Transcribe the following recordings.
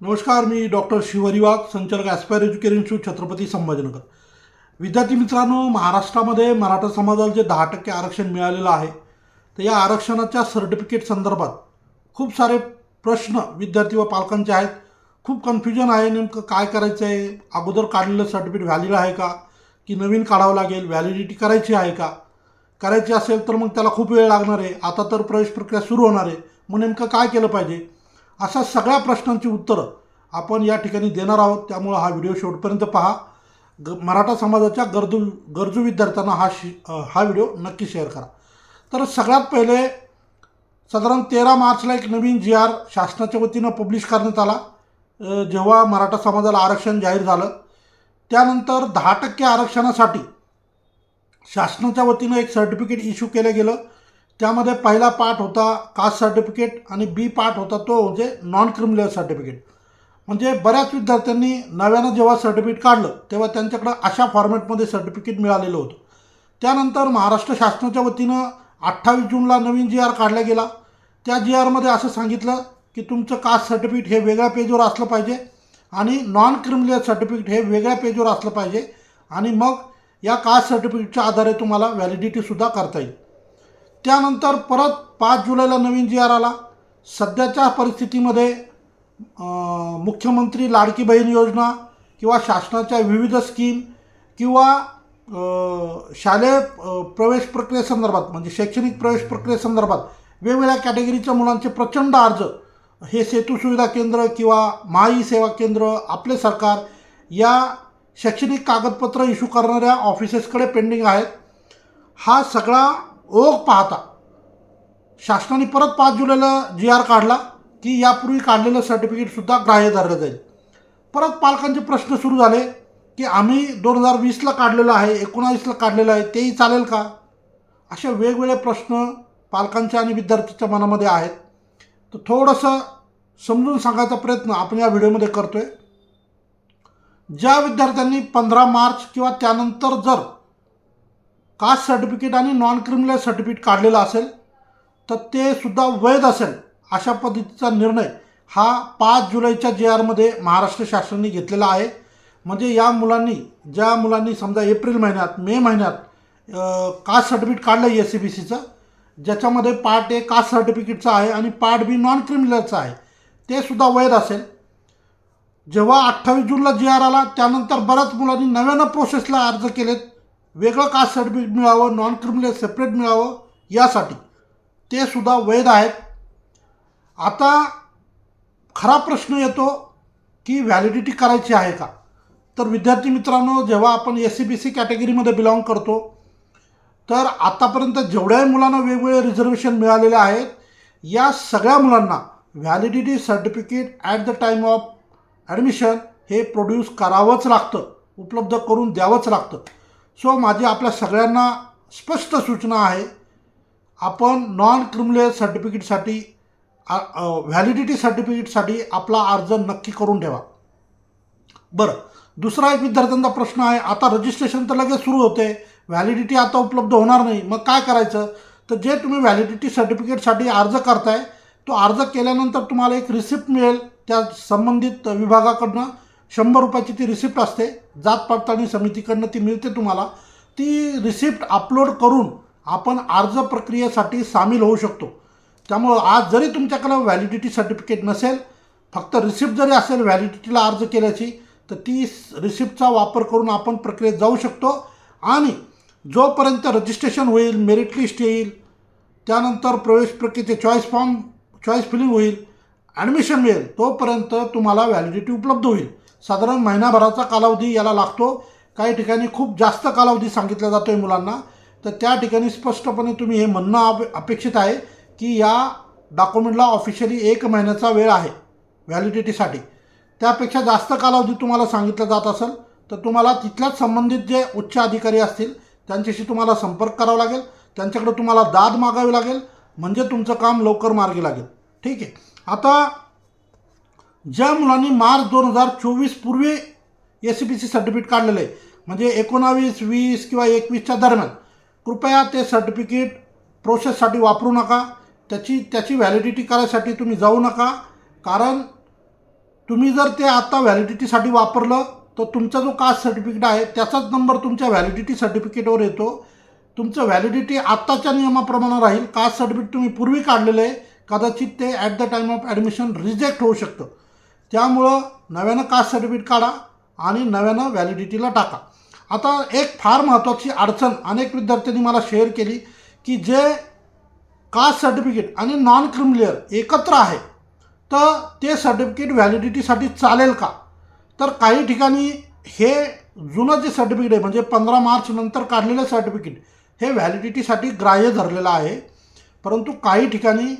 नमस्कार मी डॉक्टर शिवहरी वाघ संचालक aspire education institute Chhatrapati Sambhajinagar. विद्यार्थी मित्रांनो महाराष्ट्रामध्ये मराठा समाजाला जे दहा टक्के आरक्षण मिळालेलं आहे तर या आरक्षणाच्या सर्टिफिकेट संदर्भात खूप सारे प्रश्न विद्यार्थी व पालकांचे आहेत. खूप कन्फ्युजन आहे नेमकं काय करायचं आहे अगोदर काढलेलं सर्टिफिकेट व्हॅलिड आहे का? की नवीन काढावं लागेल? व्हॅलिडिटी करायची आहे का? करायची असेल तर मग त्याला खूप वेळ लागणार आहे. आता तर प्रवेश प्रक्रिया सुरू होणार आहे. मग नेमकं काय केलं पाहिजे? अशा सगळ्या प्रश्नांची उत्तरं आपण या ठिकाणी देणार आहोत. त्यामुळं हा व्हिडिओ शेवटपर्यंत पहा. ग मराठा समाजाच्या गरजू गरजू विद्यार्थ्यांना हा शि हा व्हिडिओ नक्की शेअर करा. तर सगळ्यात पहिले साधारण तेरा मार्चला एक नवीन जी आर शासनाच्या वतीनं पब्लिश करण्यात आला. जेव्हा मराठा समाजाला आरक्षण जाहीर झालं. त्यानंतर दहा टक्के आरक्षणासाठी शासनाच्या वतीनं एक सर्टिफिकेट इश्यू केलं गेलं. त्यामध्ये पहिला पार्ट होता कास्ट सर्टिफिकेट आणि बी पार्ट होता तो म्हणजे नॉन क्रिमिनल सर्टिफिकेट म्हणजे बऱ्याच विद्यार्थ्यांनी नव्यानं जेव्हा सर्टिफिकेट काढलं तेव्हा त्यांच्याकडं अशा फॉर्मॅटमध्ये सर्टिफिकेट मिळालेलं होतं. त्यानंतर महाराष्ट्र शासनाच्या वतीनं अठ्ठावीस जूनला नवीन जी आर काढला गेला. त्या जी आरमध्ये असं सांगितलं की तुमचं कास्ट सर्टिफिकेट हे वेगळ्या पेजवर असलं पाहिजे आणि नॉन क्रिमिनल सर्टिफिकेट हे वेगळ्या पेजवर असलं पाहिजे आणि मग या कास्ट सर्टिफिकेटच्या आधारे तुम्हाला व्हॅलिडिटीसुद्धा करता येईल. त्यानंतर परत पाच जुलैला नवीन जी आर आला. सध्याच्या परिस्थितीमध्ये मुख्यमंत्री लाडकी बहीण योजना किंवा शासनाच्या विविध स्कीम किंवा शालेय प्रवेश प्रक्रियेसंदर्भात म्हणजे शैक्षणिक प्रवेश प्रक्रियेसंदर्भात वेगवेगळ्या कॅटेगरीच्या मुलांचे प्रचंड अर्ज हे सेतू सुविधा केंद्र किंवा महाई सेवा केंद्र आपले सरकार या शैक्षणिक कागदपत्र इश्यू करणाऱ्या ऑफिसेसकडे पेंडिंग आहेत. हा सगळा ओघ पाहता. शासनाने परत पाच जुलैला जी आर काढला की यापूर्वी काढलेलं सर्टिफिकेटसुद्धा ग्राह्य धरलं जाईल. परत पालकांचे प्रश्न सुरू झाले की आम्ही दोन हजार वीसला काढलेलं आहे एकोणावीसला काढलेलं आहे तेही चालेल का? असे वेगवेगळे प्रश्न पालकांच्या आणि विद्यार्थ्यांच्या मनामध्ये आहेत. तर थोडंसं समजून सांगायचा प्रयत्न आपण या व्हिडिओमध्ये करतो आहे ज्या विद्यार्थ्यांनी पंधरा मार्च किंवा त्यानंतर जर कास्ट सर्टिफिकेट आणि नॉन क्रिमिनल सर्टिफिकेट काढलेलं असेल तर ते सुद्धा वैध असेल अशा पद्धतीचा निर्णय हा पाच जुलैच्या जे आरमध्ये महाराष्ट्र शासनाने घेतलेला आहे. म्हणजे या मुलांनी ज्या मुलांनी समजा एप्रिल महिन्यात मे महिन्यात कास्ट सर्टिफिकेट काढलं एस सी बी सीचं ज्याच्यामध्ये पार्ट ए कास्ट सर्टिफिकेटचं आहे आणि पार्ट बी नॉन क्रिमिनलचं आहे ते सुद्धा वैध असेल. जेव्हा अठ्ठावीस जूनला जी आर आला त्यानंतर बऱ्याच मुलांनी नव्यानं प्रोसेसला अर्ज केलेत. वेगळं कास्ट सर्टिफिकेट मिळावं नॉन क्रिमिनल सेपरेट मिळावं यासाठी. ते सुद्धा वैध आहेत. आता खरा प्रश्न येतो की व्हॅलिडिटी करायची आहे का? तर विद्यार्थी मित्रांनो जेव्हा आपण एस सी बी सी कॅटेगरीमध्ये बिलॉंग करतो तर आतापर्यंत जेवढ्याही मुलांना वेगवेगळे रिझर्वेशन मिळालेले आहेत या सगळ्या मुलांना validity certificate at the time of admission हे प्रोड्यूस करावंच लागतं उपलब्ध करून द्यावंच लागतं. सो माझी आपल्या सगळ्यांना स्पष्ट सूचना आहे. आपण नॉन क्रिमिनल सर्टिफिकेटसाठी व्हॅलिडिटी सर्टिफिकेटसाठी आपला अर्ज नक्की करून ठेवा. बरं दुसरा एक विद्यार्थ्यांचा प्रश्न आहे आता रजिस्ट्रेशन तर लगेच सुरू होते व्हॅलिडिटी आता उपलब्ध होणार नाही मग काय करायचं? तर जे तुम्ही व्हॅलिडिटी सर्टिफिकेटसाठी अर्ज करताय तो अर्ज केल्यानंतर तुम्हाला एक रिसिप्ट मिळेल त्या संबंधित विभागाकडनं. शंभर रुपयाची ती रिसिप्ट असते. जात पडताळणी समितीकडनं ती मिळते तुम्हाला. ती रिसिप्ट अपलोड करून आपण अर्ज प्रक्रियेसाठी सामील होऊ शकतो. त्यामुळं आज जरी तुमच्याकडं व्हॅलिडिटी सर्टिफिकेट नसेल फक्त रिसिप्ट जरी असेल व्हॅलिडिटीला अर्ज केल्याची तर ती रिसिप्टचा वापर करून आपण प्रक्रियेत जाऊ शकतो. आणि जोपर्यंत रजिस्ट्रेशन होईल मेरिट लिस्ट येईल त्यानंतर प्रवेश प्रक्रियेचे चॉईस फॉर्म चॉईस फिलिंग होईल ॲडमिशन मिळेल तोपर्यंत तुम्हाला व्हॅलिडिटी उपलब्ध होईल. साधारण महिनाभराचा कालावधी याला लागतो. काही ठिकाणी खूप जास्त कालावधी सांगितला जातो आहे मुलांना. तर त्या ठिकाणी स्पष्टपणे तुम्ही हे म्हणणं अप अपेक्षित आहे की या डॉक्युमेंटला ऑफिशियली एक महिन्याचा वेळ आहे व्हॅलिडिटीसाठी. त्यापेक्षा जास्त कालावधी तुम्हाला सांगितलं जात असेल तर तुम्हाला तिथल्याच संबंधित जे उच्च अधिकारी असतील त्यांच्याशी तुम्हाला संपर्क करावा लागेल. त्यांच्याकडे तुम्हाला दाद मागावी लागेल. म्हणजे तुमचं काम लवकर मार्गी लागेल. ठीक आहे. आता ज्या मुलांनी मार्च दोन हजार चोवीस पूर्वी S C B C certificate काढलेलं आहे म्हणजे एकोणावीस वीस किंवा एकवीसच्या दरम्यान कृपया ते सर्टिफिकेट प्रोसेससाठी वापरू नका. त्याची त्याची व्हॅलिडिटी करायसाठी तुम्ही जाऊ नका. कारण तुम्ही जर ते आत्ता व्हॅलिडिटीसाठी वापरलं तर तुमचा जो कास्ट सर्टिफिकेट आहे त्याचाच नंबर तुमच्या व्हॅलिडिटी सर्टिफिकेटवर येतो. तुमचं व्हॅलिडिटी आत्ताच्या नियमाप्रमाणे राहील. कास्ट सर्टिफिकेट तुम्ही पूर्वी काढलेलं आहे. कदाचित ते at the time of admission reject होऊ शकतं. त्यामुळं नव्यानं कास्ट सर्टिफिकेट काढा आणि नव्यानं व्हॅलिडिटीला टाका. आता एक फार महत्त्वाची अडचण अनेक विद्यार्थ्यांनी मला शेअर केली की जे कास्ट सर्टिफिकेट आणि नॉन क्रिमिलियर एकत्र आहे तर ते सर्टिफिकेट व्हॅलिडिटीसाठी चालेल का? तर काही ठिकाणी हे जुनं जे सर्टिफिकेट आहे म्हणजे पंधरा मार्च नंतर काढलेलं सर्टिफिकेट हे व्हॅलिडिटीसाठी ग्राह्य धरलेलं आहे. परंतु काही ठिकाणी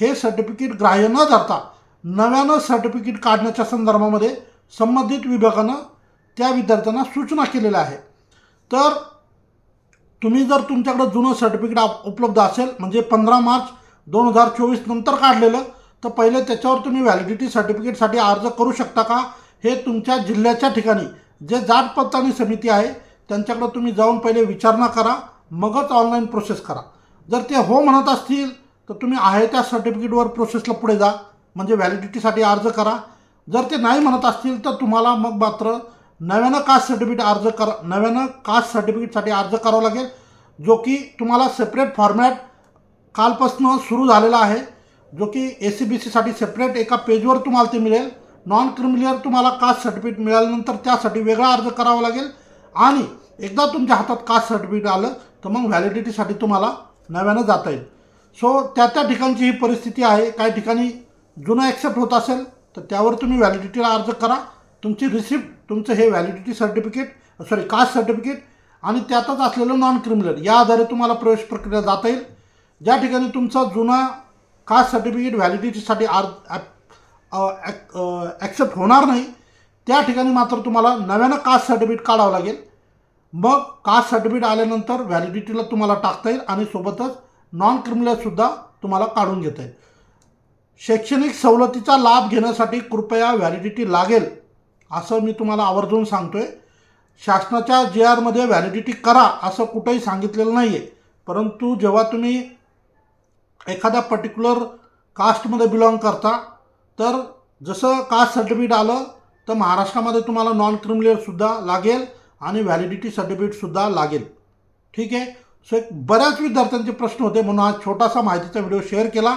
हे सर्टिफिकेट ग्राह्य न धरता नव्यानं सर्टिफिकेट काढण्याच्या संदर्भामध्ये संबंधित विभागानं त्या विद्यार्थ्यांना सूचना केलेल्या आहे तर तुम्ही जर तुमच्याकडं जुनं सर्टिफिकेट उपलब्ध असेल म्हणजे पंधरा मार्च दोन हजार चोवीस नंतर काढलेलं तर पहिले त्याच्यावर तुम्ही व्हॅलिडिटी सर्टिफिकेटसाठी अर्ज करू शकता का? हे तुमच्या जिल्ह्याच्या ठिकाणी जे जात पडताळणी समिती आहे त्यांच्याकडं तुम्ही जाऊन पहिले विचारणा करा मगच ऑनलाईन प्रोसेस करा. जर ते हो म्हणत असतील तर तुम्ही आहे त्या सर्टिफिकेटवर प्रोसेसला पुढे जा. म्हणजे व्हॅलिडिटीसाठी अर्ज करा. जर ते नाही म्हणत असतील तर तुम्हाला मग मात्र नव्यानं कास्ट सर्टिफिकेट अर्ज करा नव्यानं कास्ट सर्टिफिकेटसाठी अर्ज करावा लागेल जो की तुम्हाला सेपरेट फॉर्मॅट कालपासून सुरू झालेला आहे जो की ए सी बी सीसाठी सेपरेट एका पेजवर तुम्हाला ते मिळेल. नॉन क्रिमिलियर तुम्हाला कास्ट सर्टिफिकेट मिळाल्यानंतर त्यासाठी वेगळा अर्ज करावा लागेल. आणि एकदा तुमच्या हातात कास्ट सर्टिफिकेट आलं तर मग व्हॅलिडिटीसाठी तुम्हाला नव्यानं जाता येईल. सो त्या त्या ठिकाणची ही परिस्थिती आहे. काही ठिकाणी जुनं ॲक्सेप्ट होत असेल तर त्यावर तुम्ही व्हॅलिडिटीला अर्ज करा. तुमची रिसिप्ट तुमचं हे validity certificate sorry caste certificate आणि त्यातच असलेलं नॉन क्रिमिनल या आधारे तुम्हाला प्रवेश प्रक्रिया जाता येईल. ज्या ठिकाणी तुमचा जुना कास्ट सर्टिफिकेट व्हॅलिडिटीसाठी अर्ज ॲक्सेप्ट होणार नाही त्या ठिकाणी मात्र तुम्हाला नव्यानं कास्ट सर्टिफिकेट काढावं लागेल. मग कास्ट सर्टिफिकेट आल्यानंतर व्हॅलिडिटीला तुम्हाला टाकता येईल आणि सोबतच नॉन क्रिमिनलसुद्धा तुम्हाला काढून घेता येईल. शैक्षणिक सवलतीचा लाभ घेण्यासाठी कृपया व्हॅलिडिटी लागेल असं मी तुम्हाला आवर्जून सांगतो आहे शासनाच्या जे आरमध्ये व्हॅलिडिटी करा असं कुठंही सांगितलेलं नाही आहे परंतु जेव्हा तुम्ही एखाद्या पर्टिक्युलर कास्टमध्ये बिलॉंग करता तर जसं कास्ट सर्टिफिकेट आलं तर महाराष्ट्रामध्ये तुम्हाला नॉन क्रिमिनलसुद्धा लागेल आणि व्हॅलिडिटी सर्टिफिकेटसुद्धा लागेल. ठीक आहे? सो एक बऱ्याच विद्यार्थ्यांचे प्रश्न होते म्हणून हा छोटासा माहितीचा व्हिडिओ शेअर केला.